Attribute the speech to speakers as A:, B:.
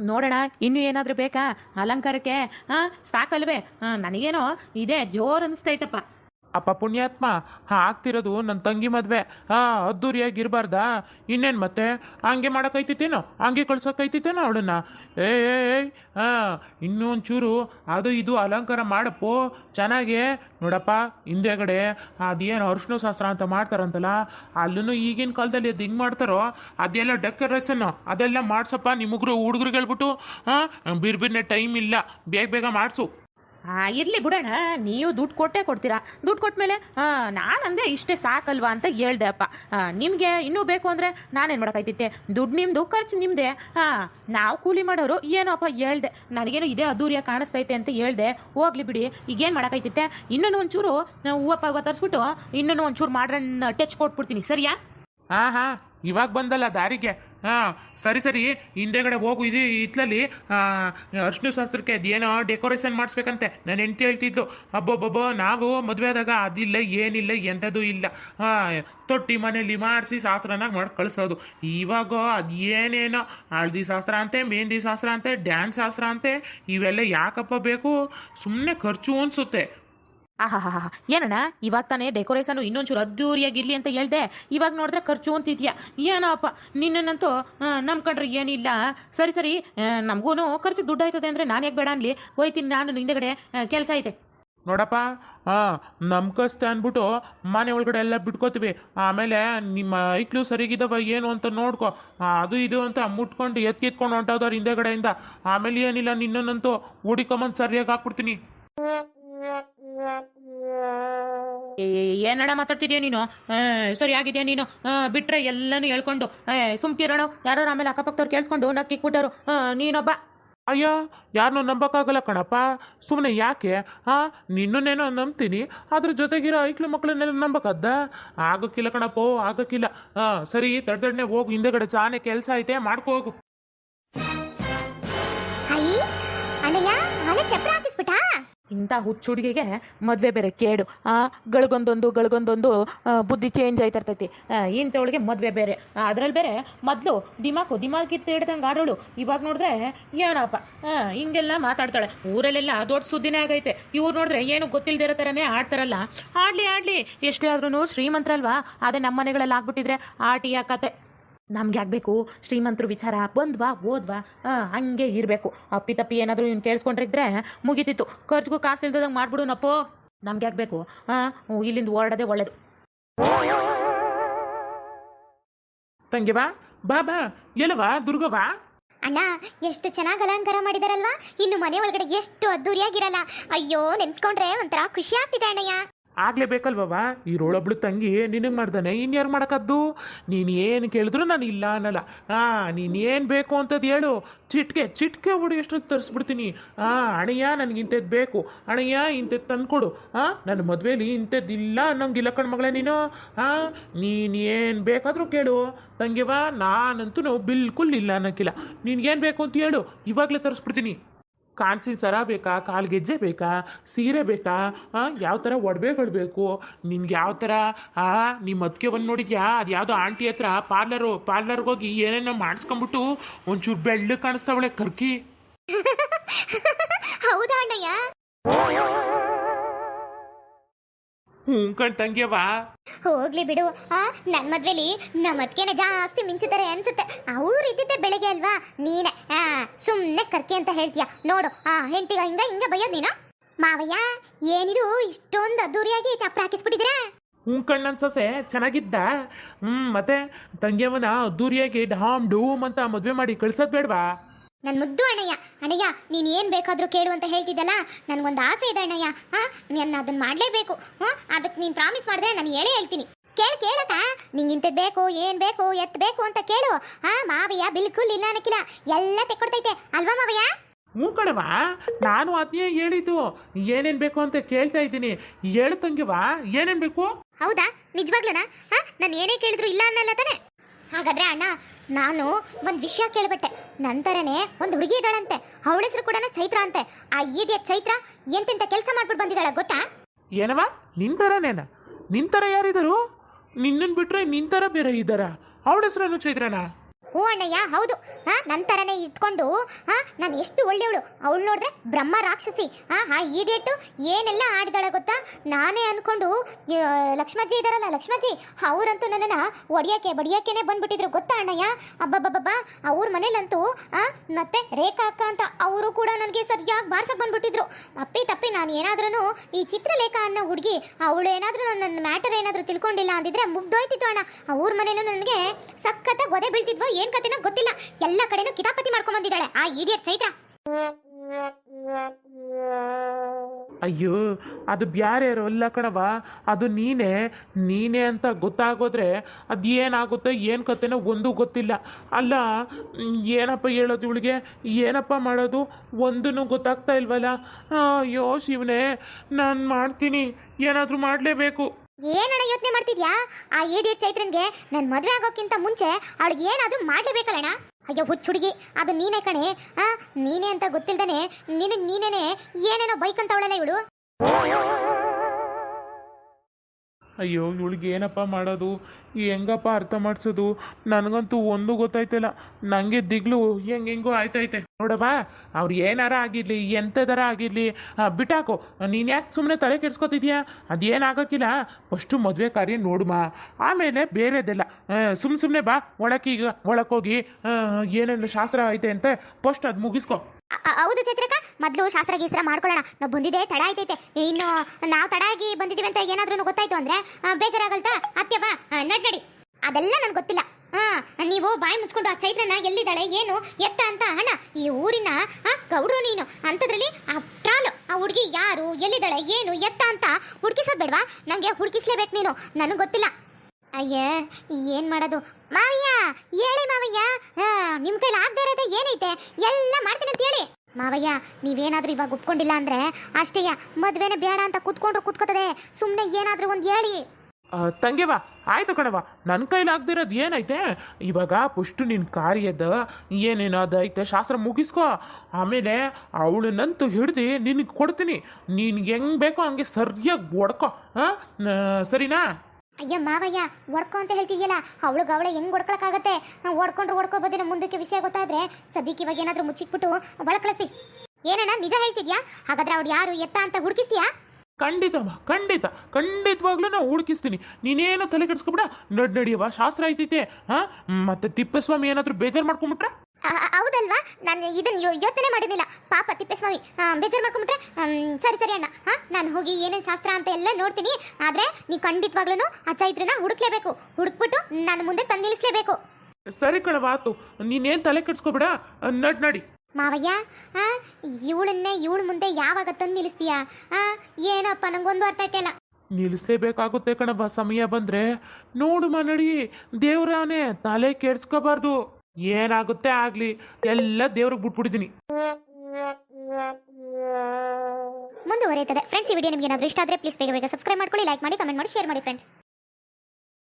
A: ನೋಡೋಣ ಇನ್ನೂ ಏನಾದರೂ ಬೇಕಾ? ಅಲಂಕಾರಕ್ಕೆ? ಹಾಂ ಸಾಕಲ್ವೇ? ಹಾಂ ನನಗೇನೋ ಇದೇ ಜೋರು ಅನಿಸ್ತೈತಪ್ಪ.
B: ಅಪ್ಪ ಪುಣ್ಯಾತ್ಮ ಆಗ್ತಿರೋದು ನನ್ನ ತಂಗಿ ಮದುವೆ. ಹಾಂ, ಅದ್ದೂರಿಯಾಗಿರ್ಬಾರ್ದಾ. ಇನ್ನೇನು ಮತ್ತೆ? ಹಂಗೆ ಮಾಡೋಕೈತಿತ್ತೇನೋ? ಹಂಗೆ ಕಳ್ಸೋಕೈತಿತ್ತೇನೋ ಅವಳನ್ನ? ಏ ಏಯ್ ಹಾಂ ಇನ್ನೂ ಒಂಚೂರು ಅದು ಇದು ಅಲಂಕಾರ ಮಾಡಪ್ಪೋ. ಚೆನ್ನಾಗೆ. ನೋಡಪ್ಪ, ಹಿಂದೆಗಡೆ ಅದೇನು ಅರ್ಶಿನ ಶಾಸ್ತ್ರ ಅಂತ ಮಾಡ್ತಾರಂತಲ್ಲ ಅಲ್ಲೂ ಈಗಿನ ಕಾಲದಲ್ಲಿ ಅದು ಹಿಂಗೆ ಮಾಡ್ತಾರೋ? ಅದೆಲ್ಲ ಡೆಕೋರೇಷನ್ನು ಅದೆಲ್ಲ ಮಾಡ್ಸಪ್ಪ ನಿಮಗ್ರು ಹುಡುಗರಿಗೆ ಹೇಳ್ಬಿಟ್ಟು. ಹಾಂ, ಬಿರ್ಬಿರ್ನೆ ಟೈಮ್ ಇಲ್ಲ. ಬೇಗ ಬೇಗ ಮಾಡಿಸು.
A: ಹಾಂ ಇರಲಿ ಬಿಡೋಣ. ನೀವು ದುಡ್ಡು ಕೊಟ್ಟೇ ಕೊಡ್ತೀರಾ. ದುಡ್ಡು ಕೊಟ್ಮೇಲೆ ನಾನು ಅಂದೆ ಇಷ್ಟೇ ಸಾಕಲ್ವಾ ಅಂತ ಹೇಳ್ದೆ ಅಪ್ಪ. ನಿಮಗೆ ಇನ್ನೂ ಬೇಕು ಅಂದರೆ ನಾನೇನು ಮಾಡೋಕ್ಕಾಯ್ತಿತ್ತೆ ದುಡ್ಡು ನಿಮ್ಮದು ಖರ್ಚು ನಿಮ್ಮದೆ ಹಾಂ ನಾವು ಕೂಲಿ ಮಾಡೋರು ಏನೋ ಅಪ್ಪ ಹೇಳ್ದೆ. ನನಗೇನು ಇದೇ ಅದ್ದೂರಿಯ ಕಾಣಿಸ್ತೈತೆ ಅಂತ ಹೇಳ್ದೆ. ಹೋಗ್ಲಿ ಬಿಡಿ. ಈಗೇನು ಮಾಡೋಕ್ಕಾಯ್ತಿತ್ತೆ ಇನ್ನೂ ಒಂಚೂರು ಹೂವಪ್ಪ ಪವ ತರಿಸ್ಬಿಟ್ಟು ಇನ್ನೂ ಒಂಚೂರು ಮಾಡ್ರನ್ನ ಟಚ್ ಕೊಟ್ಬಿಡ್ತೀನಿ. ಸರಿಯಾ?
B: ಹಾಂ ಹಾಂ. ಇವಾಗ ಬಂದಲ್ಲ ದಾರಿಗೆ. ಹಾ, ಸರಿ ಸರಿ. ಹಿಂದೆಗಡೆ ಹೋಗು. ಇದು ಇತ್ಲಲ್ಲಿ ಅರ್ಶಿನ ಶಾಸ್ತ್ರಕ್ಕೆ ಅದೇನೋ ಡೆಕೋರೇಷನ್ ಮಾಡಿಸ್ಬೇಕಂತೆ. ನಾನು ಹೆಂಡ್ತಿ ಹೇಳ್ತಿದ್ಲು, ಅಬ್ಬೊಬ್ಬೊಬ್ಬ, ನಾವು ಮದುವೆ ಆದಾಗ ಅದಿಲ್ಲ, ಏನಿಲ್ಲ, ಎಂಥದ್ದು ಇಲ್ಲ. ತೊಟ್ಟಿ ಮನೇಲಿ ಮಾಡಿಸಿ ಶಾಸ್ತ್ರನಾಗ ಮಾಡಿ, ಕಳಿಸೋದು. ಇವಾಗ ಅದು ಏನೇನೋ ಹಳದಿ ಶಾಸ್ತ್ರ ಅಂತೆ, ಮೆಹಂದಿ ಶಾಸ್ತ್ರ ಅಂತೆ, ಡ್ಯಾನ್ಸ್ ಶಾಸ್ತ್ರ ಅಂತೆ, ಇವೆಲ್ಲ ಯಾಕಪ್ಪ ಬೇಕು? ಸುಮ್ಮನೆ ಖರ್ಚು ಅನ್ಸುತ್ತೆ.
A: ಆಹಾ ಏನಣ್ಣ? ಇವಾಗ ತಾನೇ ಡೆಕೋರೇಷನ್ ಇನ್ನೊಂಚೂರು ಅದ್ದೂರಿಯಾಗಿರ್ಲಿ ಅಂತ ಹೇಳ್ದೆ. ಇವಾಗ ನೋಡಿದ್ರೆ ಖರ್ಚು ಅಂತಿದ್ಯಾ? ಏನಪ್ಪ? ನಿನ್ನನ್ನಂತೂ ಕಂಡ್ರೆ ಏನಿಲ್ಲ. ಸರಿ ಸರಿ. ನಮಗೂ ಖರ್ಚು ದುಡ್ಡು ಆಯ್ತದೆ ಅಂದರೆ ನಾನು ಯಾಕೆ ಬೇಡ ಅನ್ಲಿ? ಹೋಯ್ತೀನಿ ನಾನು ಹಿಂದೆಗಡೆ ಕೆಲಸ ಐತೆ.
B: ನೋಡಪ್ಪ ಹಾಂ ನಮ್ಮ ಕಸ್ತೆ ಅಂದ್ಬಿಟ್ಟು ಮನೆ ಒಳಗಡೆ ಎಲ್ಲ ಬಿಟ್ಕೋತೀವಿ. ಆಮೇಲೆ ನಿಮ್ಮ ಐಕ್ಲು ಸರಿಗಿದವ ಏನು ಅಂತ ನೋಡ್ಕೊ. ಅದು ಇದು ಅಂತ ಮುಟ್ಕೊಂಡು ಎತ್ಕಿತ್ಕೊಂಡು ಹೊಂಟೋದವ್ರು ಹಿಂದೆಗಡೆಯಿಂದ. ಆಮೇಲೆ ಏನಿಲ್ಲ, ನಿನ್ನನ್ನಂತೂ ಹುಡಿಕೊಂಬಂದು ಸರಿಯಾಗಿ ಹಾಕ್ಬಿಡ್ತೀನಿ.
A: ಏನಣ್ಣ ಮಾತಾಡ್ತಿದ್ಯಾ ನೀನು? ಸರಿ ಆಗಿದೆಯಾ ನೀನು? ಬಿಟ್ಟರೆ ಎಲ್ಲನೂ ಹೇಳ್ಕೊಂಡು ಸುಮ್ಕಿರೋಣ ಯಾರು ಆಮೇಲೆ ಅಕ್ಕಪಕ್ಕದವ್ರು ಕೇಳಿಸ್ಕೊಂಡು ನಕ್ಕಿ ಕೊಟ್ಟರು ನೀನೊಬ್ಬ.
B: ಅಯ್ಯ ಯಾರನ್ನೂ ನಂಬಕ್ಕಾಗಲ್ಲ ಕಣಪ್ಪ. ಸುಮ್ಮನೆ ಯಾಕೆ? ಹಾ ನಿನ್ನನ್ನೇನೋ ನಂಬ್ತೀನಿ. ಅದ್ರ ಜೊತೆಗಿರೋ ಐಕ್ಳು ಮಕ್ಕಳನ್ನೆಲ್ಲ ನಂಬಕ್ಕದ್ದ ಆಗೋಕ್ಕಿಲ್ಲ ಕಣಪ್ಪ, ಆಗೋಕ್ಕಿಲ್ಲ. ಹಾಂ ಸರಿ ತಡ್ದಡ್ನೆ ಹೋಗು, ಹಿಂದೆಗಡೆ ಚಾನೆ ಕೆಲಸ ಐತೆ, ಮಾಡ್ಕೋ ಹೋಗು.
A: ಇಂಥ ಹುಚ್ಚುಡುಗಿಗೆ ಮದುವೆ ಬೇರೆ ಕೇಡು. ಗಳಗೊಂದೊಂದು, ಗಳಿಗೊಂದೊಂದು ಬುದ್ಧಿ ಚೇಂಜ್ ಆಯ್ತಿರ್ತೈತಿ. ಇಂಥವಳಿಗೆ ಮದುವೆ ಬೇರೆ. ಅದ್ರಲ್ಲಿ ಬೇರೆ ಮೊದಲು ದಿಮಾಕು ದಿಮಾಕಿ ಹಿಡ್ದಂಗೆ ಆಡೋಳು. ಇವಾಗ ನೋಡಿದ್ರೆ ಏನಪ್ಪ? ಹಿಂಗೆಲ್ಲ ಮಾತಾಡ್ತಾಳೆ. ಊರಲ್ಲೆಲ್ಲ ದೊಡ್ಡ ಸುದ್ದಿನೇ ಆಗೈತೆ. ಇವ್ರು ನೋಡಿದ್ರೆ ಏನು ಗೊತ್ತಿಲ್ಲದೇ ಇರೋ ಥರನೇ ಆಡ್ತಾರಲ್ಲ. ಆಡಲಿ ಆಡಲಿ. ಎಷ್ಟೇ ಆದ್ರೂ ಶ್ರೀಮಂತರಲ್ವಾ? ಅದೇ ನಮ್ಮ ಮನೆಗಳಲ್ಲಿ ಆಗ್ಬಿಟ್ಟಿದ್ರೆ ಆಟಿಯ ಕತೆ. ನಮ್ಗೆ ಆಗಬೇಕು. ಶ್ರೀಮಂತರು ವಿಚಾರ ಬಂದ್ವಾ ಓದ್ವಾ ಆ, ಹಂಗೆ ಇರಬೇಕು. ಅಪ್ಪಿ ತಪ್ಪಿ ಏನಾದರೂ ಇವ್ನು ಕೇಳಿಸ್ಕೊಂಡಿದ್ರೆ ಮುಗಿತಿತ್ತು. ಖರ್ಚಿಗೂ ಕಾಸು ಇಲ್ದಂಗೆ ಮಾಡಿಬಿಡು ನಪ್ಪೋ ನಮ್ಗೆ ಆಗಬೇಕು. ಹಾಂ ಇಲ್ಲಿಂದ ಓಡೋದೇ ಒಳ್ಳೇದು.
B: ತಂಗಿವಾ ಬಾ ಬಾ ಎಲ್ಲವಾ ದುರ್ಗವಾ
C: ಅಣ್ಣ ಎಷ್ಟು ಚೆನ್ನಾಗಿ ಅಲಂಕಾರ ಮಾಡಿದಾರಲ್ವಾ? ಇನ್ನು ಮನೆ ಒಳಗಡೆ ಎಷ್ಟು ಅದ್ದೂರಿಯಾಗಿರಲ್ಲ. ಅಯ್ಯೋ ನೆನ್ಸ್ಕೊಂಡ್ರೆ ಒಂಥರ ಖುಷಿ ಆಗ್ತಿದೆ ಅಣ್ಣಯ್ಯ.
B: ಆಗ್ಲೇಬೇಕಲ್ವವ ಈ ರೋಳೊಬ್ಳು ತಂಗಿ, ನಿನಗೆ ಮಾಡ್ದಾನೆ? ಇನ್ಯಾರು ಮಾಡಕದ್ದು? ನೀನು ಏನು ಕೇಳಿದ್ರು ನಾನು ಇಲ್ಲ ಅನ್ನಲ್ಲ. ಹಾಂ ನೀನು ಏನು ಬೇಕು ಅಂತದ್ದು ಹೇಳು. ಚಿಟ್ಕೆ ಚಿಟ್ಕೆ ಹುಡು ಎಷ್ಟು ತರಿಸ್ಬಿಡ್ತೀನಿ. ಹಾಂ ಅಣಯ್ಯ ನನಗೆ ಇಂಥದ್ದು ಬೇಕು. ಅಣಯ್ಯ ಇಂಥದ್ದು ತಂದುಕೊಡು. ಹಾಂ ನನ್ನ ಮದುವೆಯಲ್ಲಿ ಇಂಥದ್ದು ಇಲ್ಲ ಅನ್ನೋಂಗಿಲ್ಲ ಕಣ್ ಮಗಳೇ ನೀನು. ಹಾಂ ನೀನು ಏನು ಬೇಕಾದರೂ ಕೇಳು. ತಂಗಿವಾ ನಾನಂತೂ ನಾವು ಬಿಲ್ಕುಲ್ ಇಲ್ಲ ಅನ್ನೋಕ್ಕಿಲ್ಲ. ಏನು ಬೇಕು ಅಂತ ಹೇಳು. ಇವಾಗಲೇ ತರಿಸ್ಬಿಡ್ತೀನಿ. ಕಾಣಿಸಿ ಸರ ಬೇಕಾ? ಕಾಲು ಗೆಜ್ಜೆ ಬೇಕಾ? ಸೀರೆ ಬೇಕಾ? ಯಾವ ಥರ ಒಡವೆಗಳು ಬೇಕು? ನಿನ್ಗೆ ಯಾವ ಥರ ಆ ನಿಮ್ಮ ಅದಕ್ಕೆ ಬಂದು ನೋಡಿದ್ಯಾ? ಅದು ಯಾವುದೋ ಆಂಟಿ ಹತ್ರ ಪಾರ್ಲರು ಪಾರ್ಲರ್ಗೆ ಹೋಗಿ ಏನೇನೋ ಮಾಡಿಸ್ಕೊಂಬಿಟ್ಟು ಒಂಚೂರು ಬೆಳ್ಳು ಕಾಣಿಸ್ತಾವಳೆ ಕರ್ಕಿ.
C: ಹೌದಾ ಅಣ್ಣಯ್ಯ?
B: ಹ್ಞೂ ಕಣ್ ತಂಗ್ಯವಾ
C: ಹೋಗ್ಲಿ ಬಿಡು. ಆ ನನ್ ಮದ್ವೆಲಿ ನಮ್ಮ ಅದ್ಕೆನೆ ಜಾಸ್ತಿ ಮಿಂಚುತ್ತಾರೆ ಅನ್ಸುತ್ತೆ. ಅವಳು ಇದ್ದಿದ್ದೆ ಬೆಳಿಗ್ಗೆ ಅಲ್ವಾ? ನೀನೆ. ಆ ಸುಮ್ನೆ ಕರ್ಕೆ ಅಂತ ಹೇಳ್ತೀಯ. ನೋಡು. ಆ ಹೆಂಡತಿಗ ಹಿಂಗ ಹಿಂಗ ಬೈಯೋದ್ ನೀನು. ಮಾವಯ್ಯ ಏನಿದು? ಇಷ್ಟೊಂದು ಅದ್ದೂರಿಯಾಗಿ ಚಪ್ರ ಹಾಕಿಸ್ಬಿಟ್ಟಿದ್ರ
B: ಹ್ಞೂ ಕಣ್ಣನ್ ಸೊಸೆ ಚೆನ್ನಾಗಿದ್ದ. ಹ್ಮ್ ಮತ್ತೆ ತಂಗಿಯವನ ಅದ್ದೂರಿಯಾಗಿ ಡಾಮ್ ಡೂಮ್ ಅಂತ ಮದುವೆ ಮಾಡಿ ಕಳ್ಸೋದು ಬೇಡವಾ?
C: ನನ್ ಮುದ್ದು ಅಣ್ಣಯ್ಯ. ಅಣ್ಣಯ್ಯ ನೀನು ಏನ್ ಬೇಕಾದ್ರೂ ಕೇಳು ಅಂತ ಹೇಳ್ತಿದ್ದಲ್ಲ? ನನಗೊಂದು ಆಸೆ ಇದೆ ಅಣ್ಣಯ್ಯ. ಹಾ? ನಾನು ಅದನ್ನ ಮಾಡಲೇಬೇಕು. ಹಾ? ಅದಕ್ಕೆ ನೀನು ಪ್ರಾಮಿಸ್ ಮಾಡಿದ್ರೆ ನಾನು ಹೇಳೇ ಹೇಳ್ತೀನಿ. ಕೇಳು ಕೇಳಕ ನಿಂಗೆ ಇಂಥದ್ದು ಬೇಕು ಏನ್ ಬೇಕು ಎತ್ ಬೇಕು ಅಂತ ಕೇಳು. ಹಾ ಮಾವಯ್ಯ ಬಿಲ್ಕುಲ್ ಇಲ್ಲ ಅನ್ನಕ್ಕಿಲ್ಲ. ಎಲ್ಲ ತೆಕ್ಕೊಡ್ತೈತೆ. ಅಲ್ವಾ ಮಾವಯ್ಯ?
B: ಹ್ಞೂ ಕಣವ ನಾನು ಅದನ್ನೇ ಹೇಳಿದ್ದು. ಏನೇನು ಬೇಕು ಅಂತ ಕೇಳ್ತಾ ಇದ್ದೀನಿ. ಹೇಳು ತಂಗಿವಾ ಏನೇನು ಬೇಕು?
C: ಹೌದಾ? ನಿಜವಾಗ್ಲನಾ? ಹಾ? ನಾನು ಏನೇ ಕೇಳಿದ್ರು ಇಲ್ಲ ಅನ್ನಲ್ಲ ತಾನೆ? ಹಾಗಾದ್ರೆ ಅಣ್ಣ, ನಾನು ಒಂದು ವಿಷಯ ಕೇಳ್ಬಿಟ್ಟೆ. ನಂತರನೇ ಒಂದು ಹುಡುಗಿ ಇದ್ದಾಳಂತೆ. ಅವಳ ಹೆಸರು ಕೂಡ ಚೈತ್ರ ಅಂತೆ. ಆ ಈಡಿಯ ಚೈತ್ರ ಎಂತೆಂತ ಕೆಲಸ ಮಾಡ್ಬಿಟ್ಟು ಬಂದಿದ್ದಾಳೆ ಗೊತ್ತಾ?
B: ಏನವ ನಿನ್ ಥರನೇನ ನಿನ್ ಥರ ಯಾರಿದ್ದರು? ನಿನ್ನನ್ನು ಬಿಟ್ರೆ ಥರ ಬೇರೆ ಇದ್ದಾರ? ಅವಳ ಹೆಸರನ್ನು ಚೈತ್ರನ?
C: ಹ್ಞೂ ಅಣ್ಣಯ್ಯ ಹೌದು. ಹಾಂ ನನ್ನ ಥರನೇ ಇಟ್ಕೊಂಡು ಹಾಂ ನಾನು ಎಷ್ಟು ಒಳ್ಳೆಯವಳು. ಅವಳು ನೋಡಿದ್ರೆ ಬ್ರಹ್ಮ ರಾಕ್ಷಸಿ. ಹಾಂ ಆ ಈಡಿಯಟ್ಟು ಏನೆಲ್ಲ ಆಡಿದಾಳೆ ಗೊತ್ತಾ? ನಾನೇ ಅಂದ್ಕೊಂಡು ಲಕ್ಷ್ಮಜ್ಜಿ ಇದಾರಲ್ಲ, ಲಕ್ಷ್ಮಜ್ಜಿ, ಅವರಂತೂ ನನ್ನನ್ನು ಒಡಿಯೋಕ್ಕೆ ಬಡಿಯೋಕ್ಕೇನೆ ಬಂದ್ಬಿಟ್ಟಿದ್ರು. ಗೊತ್ತಾ ಅಣ್ಣಯ್ಯ? ಅಬ್ಬಬ್ಬಬ್ಬ ಅವ್ರ ಮನೇಲಂತೂ ಹಾಂ ಮತ್ತೆ ರೇಖಾ ಅಕ್ಕ ಅಂತ ಅವರು ಕೂಡ ನನಗೆ ಸರಿಯಾಗಿ ಬಾರ್ಸಕ್ಕೆ ಬಂದ್ಬಿಟ್ಟಿದ್ರು. ಅಪ್ಪಿ ತಪ್ಪಿ, ನಾನು ಏನಾದ್ರೂ ಈ ಚಿತ್ರಲೇಖ ಅನ್ನೋ ಹುಡುಗಿ, ಅವಳು ಏನಾದರೂ ನನ್ನ ಮ್ಯಾಟರ್ ಏನಾದರೂ ತಿಳ್ಕೊಂಡಿಲ್ಲ ಅಂದಿದ್ರೆ ಮುಗ್ದೋಯ್ತಿತ್ತು ಅಣ್ಣ. ಅವ್ರ ಮನೇಲೂ ನನಗೆ ಸಖತ್ತಾಗಿ ಗೊದೆ ಬೀಳ್ತಿದ್ವೋ ಏನ್ ಕತೆನೋ ಗೊತ್ತಿಲ್ಲ. ಎಲ್ಲ ಕಡೆನೂ ಕಿತಾಪತಿ ಮಾಡ್ಕೊಂಡ್ ಬಂದಿದ್ದಾಳೆ. ಆ ಇಡಿಯಟ್ ಚೈತ್ರ.
B: ಅಯ್ಯೋ, ಅದು ಬ್ಯಾರ್ಯಾರು ಅಲ್ಲ ಕಣವ ಅದು ನೀನೇ. ನೀನೇ ಅಂತ ಗೊತ್ತಾಗೋದ್ರೆ ಅದು ಏನಾಗುತ್ತೋ ಏನು ಕತೆನೋ ಒಂದು ಗೊತ್ತಿಲ್ಲ. ಅಲ್ಲ, ಏನಪ್ಪ ಹೇಳೋದು ಇವಳಿಗೆ? ಏನಪ್ಪ ಮಾಡೋದು? ಒಂದೂ ಗೊತ್ತಾಗ್ತಾ ಇಲ್ವಲ್ಲ? ಅಯ್ಯೋ, ಶಿವನೇ, ನಾನು ಮಾಡ್ತೀನಿ. ಏನಾದರೂ ಮಾಡಲೇಬೇಕು.
C: ಏನಣ್ಣ ಯೋಚನೆ ಮಾಡ್ತಿದ್ಯಾ? ಆ ಏಡಿಯಟ್ ಚೈತ್ರನ್ಗೆ ನನ್ ಮದುವೆ ಆಗೋಕ್ಕಿಂತ ಮುಂಚೆ ಅವಳಿಗೆ ಏನಾದರೂ ಮಾಡ್ಲೇಬೇಕಲ್ಲಣ್ಣ? ಅಯ್ಯೋ, ಹುಚ್ಚು ಹುಡುಗಿ, ಅದು ನೀನೇ ಕಣೆ. ಆ, ನೀನೇ ಅಂತ ಗೊತ್ತಿಲ್ದೇನೆ ನಿನಗ್ ನೀನೇನೆ ಏನೇನೋ ಬೈಕ್ ಅಂತ ಅವಳಲ್ಲ ಇವಳು?
B: ಅಯ್ಯೋ, ಇವಳಿಗೆ ಏನಪ್ಪ ಮಾಡೋದು? ಹೆಂಗಪ್ಪ ಅರ್ಥ ಮಾಡಿಸೋದು? ನನಗಂತೂ ಒಂದು ಗೊತ್ತಾಯ್ತಿಲ್ಲ. ನನಗೆ ದಿಗ್ಲು, ಹೆಂಗೆ ಹೆಂಗೋ ಆಯ್ತೈತೆ ನೋಡವ್ವ, ಅವ್ರು ಏನಾರ ಆಗಿರಲಿ, ಎಂಥದಾರ ಆಗಿರಲಿ ಬಿಟ್ಟಾಕು. ನೀನು ಯಾಕೆ ಸುಮ್ಮನೆ ತಲೆ ಕೆಡ್ಸ್ಕೊತಿದ್ಯಾ? ಅದೇನಾಗಕ್ಕಿಲ್ಲ ಫಸ್ಟು ಮದುವೆ ಕಾರ್ಯ ನೋಡುಮ. ಆಮೇಲೆ ಬೇರೆದೆಲ್ಲ. ಸುಮ್ಮ ಸುಮ್ಮನೆ ಬಾ ಒಳಕ್ಕೀಗ ಒಳಕೋಗಿ ಏನೇನು ಶಾಸ್ತ್ರ ಐತೆ ಅಂತ ಫಸ್ಟ್ ಅದು ಮುಗಿಸ್ಕೊ.
C: ಹೌದು ಚೈತ್ರಕ್ಕ ಮೊದಲು ಶಾಸ್ತ್ರ ಗೀಸ್ರ ಮಾಡ್ಕೊಳ್ಳೋಣ. ನಾವು ಬಂದಿದ್ದೆ ತಡ ಆಯ್ತೈತೆ. ಇನ್ನು ನಾವು ತಡ ಆಗಿ ಬಂದಿದ್ದೀವಿ ಅಂತ ಏನಾದ್ರೂ ಗೊತ್ತಾಯ್ತು ಅಂದ್ರೆ ಬೇಜಾರಾಗಲ್ತಾ? ಆ, ನಡ್ ನಡಿ. ಅದೆಲ್ಲ ನನ್ಗೆ ಗೊತ್ತಿಲ್ಲ. ಹಾ ನೀವು ಬಾಯಿ ಮುಚ್ಕೊಂಡು ಆ ಚೈತ್ರನ ಎಲ್ಲಿದ್ದಾಳೆ ಏನು ಎತ್ತ ಅಂತ ಹಣ ಈ ಊರಿನ ಗೌಡ್ರು ನೀನು. ಅಂಥದ್ರಲ್ಲಿ ಆ ಟ್ರಾಲ್ ಆ ಹುಡುಗಿ ಯಾರು ಎಲ್ಲಿದ್ದಾಳೆ ಏನು ಎತ್ತ ಅಂತ ಹುಡುಕಿಸೋದು ಬೇಡವಾ? ನನಗೆ ಹುಡುಕಿಸ್ಲೇಬೇಕು ನೀನು. ನನಗೆ ಗೊತ್ತಿಲ್ಲ. ಅಯ್ಯ, ಏನ್ ಮಾಡೋದು? ಮಾವಯ್ಯ, ಹೇಳಿ ಮಾವಯ್ಯ. ನಿಮ್ಮ ನಿಮ್ ಕೈಲಿ ಆಗದೆ ಇರೋದೇ ಏನೈತೆ? ಎಲ್ಲ ಮಾಡ್ತೀನಿ ಅಂತ ಹೇಳಿ. ಮಾವಯ್ಯ, ನೀವೇನಾದ್ರೂ ಇವಾಗ ಒಪ್ಕೊಂಡಿಲ್ಲ ಅಂದ್ರೆ ಅಷ್ಟೇಯ ಮದ್ವೆನೇ ಬೇಡ ಅಂತ ಕುತ್ಕೊಂಡ್ರು ಕುತ್ಕೋತದೆ. ಸುಮ್ಮನೆ ಏನಾದ್ರೂ ಒಂದು ಹೇಳಿ.
B: ತಂಗಿವ ಆಯ್ತು ಕಣವ ನನ್ನ ಕೈಲಿ ಆಗ್ದಿರೋದು ಏನೈತೆ? ಇವಾಗ ಪುಷ್ಟು ನಿನ್ನ ಕಾರ್ಯದ ಏನೇನು ಅದೈತೆ ಶಾಸ್ತ್ರ ಮುಗಿಸ್ಕೊ. ಆಮೇಲೆ ಅವಳನ್ನಂತೂ ಹಿಡ್ದು ನಿನಗೆ ಕೊಡ್ತೀನಿ. ನೀನು ಹೆಂಗೆ ಬೇಕೋ ಹಂಗೆ ಸರಿಯಾಗಿ ಒಡ್ಕೊ. ಹಾಂ ಸರಿನಾ?
C: ಅಯ್ಯ ಮಾವಯ್ಯ ಒಡ್ಕೊ ಅಂತ ಹೇಳ್ತಿದ್ಯಲ್ಲ ಅವಳಿಗೆ ಅವಳೆ ಹೆಂಗ್ ಹೊಡ್ಕೊಳಕ್ಕಾಗತ್ತೆ ಒಡ್ಕೊಂಡ್ರೆ ಒಡ್ಕೋಬೋದಿನ ಮುಂದಕ್ಕೆ ವಿಷಯ ಗೊತ್ತಾದ್ರೆ ಸದ್ಯಕ್ಕೆ ಇವಾಗ ಏನಾದ್ರೂ ಮುಚ್ಚಿಕ್ಬಿಟ್ಟು ಒಳ ಕಳಿಸಿ. ಏನಣ್ಣ, ನಿಜ ಹೇಳ್ತಿದ್ಯಾ? ಹಾಗಾದ್ರೆ ಅವ್ಳು ಯಾರು, ಎತ್ತ ಅಂತ ಹುಡುಕಿಸ್ತೀಯಾ?
B: ಖಂಡಿತ ಖಂಡಿತ. ಖಂಡಿತವಾಗ್ಲೂ ನಾವು ಹುಡುಕಿಸ್ತೀನಿ. ನೀನೇನು ತಲೆ ಕೆಡ್ಸ್ಕೊಬಿಡ ನಡ್ ನಡೆಯವ ಶಾಸ್ತ್ರ ಐತೈತೆ, ಹಾಂ? ಮತ್ತೆ ತಿಪ್ಪಸ್ವಾಮಿ ಏನಾದರೂ ಬೇಜಾರು ಮಾಡ್ಕೊಂಬಿಟ್ರೆ?
C: ಹೌದಲ್ವಾ? ನಾನು ಇದನ್ನು ಯೋ- ಯೋಚನೆ ಮಾಡಿರಲಿಲ್ಲ. ಪಾಪ ತಿಪ್ಪೇಸ್ವಾಮಿ. ಬೇಜಾರು ಮಾಡ್ಕೊಂಬಿಟ್ರೆ ಸರಿ ಸರಿ ಅಣ್ಣ. ಹಾಂ ನಾನು ಹೋಗಿ ಏನೇನು ಶಾಸ್ತ್ರ ಅಂತ ಎಲ್ಲ ನೋಡ್ತೀನಿ. ಆದರೆ ನೀ ಖಂಡಿತವಾಗ್ಲೂ ಆ ಚೈತ್ರನ ಹುಡುಕ್ಲೇಬೇಕು. ಹುಡುಕ್ಬಿಟ್ಟು ನನ್ನ ಮುಂದೆ ತಂದು ನಿಲ್ಲಿಸ್ಲೇಬೇಕು.
B: ಸರಿ ಕಣವ ಆತು. ನೀನೇನು ತಲೆ ಕೆಡ್ಸ್ಕೊಬಿಡ. ನಡ್ ನಡಿ.
C: ಮಾವಯ್ಯ ಇವಳನ್ನೇ ಇವಳ ಮುಂದೆ ಯಾವಾಗ ತಂದು ನಿಲ್ಲಿಸ್ತೀಯಾ? ಆ ಏನಪ್ಪ ನಂಗೊಂದು ಅರ್ಥ ಆಯ್ತಲ್ಲ
B: ನಿಲ್ಲಿಸ್ಲೇಬೇಕಾಗುತ್ತೆ ಕಣವ್ವ ಸಮಯ ಬಂದ್ರೆ. ನೋಡು ಮನಡಿ ದೇವ್ರಾನೆ ತಲೆ ಕೆಡ್ಸ್ಕೋಬಾರ್ದು. ಏನಾಗುತ್ತೆ ಆಗ್ಲಿ? ಎಲ್ಲ ದೇವ್ರಿಗೆ ಬಿಟ್ಬಿಟ್ಟಿದ್ದೀನಿ
C: ಮುಂದುವರಿಯುತ್ತದೆ. ಫ್ರೆಂಡ್ಸ್ ಈ ವಿಡಿಯೋ ನಿಮಗೆ ಏನಾದರೂ ಇಷ್ಟ ಆದರೆ ಪ್ಲೀಸ್ ಬೇಗ ಬೇಗ ಸಬ್ಸ್ಕ್ರೈಬ್ ಮಾಡ್ಕೊಳ್ಳಿ ಲೈಕ್ ಮಾಡಿ ಕಮೆಂಟ್ ಮಾಡಿ ಶೇರ್ ಮಾಡಿ ಫ್ರೆಂಡ್ಸ್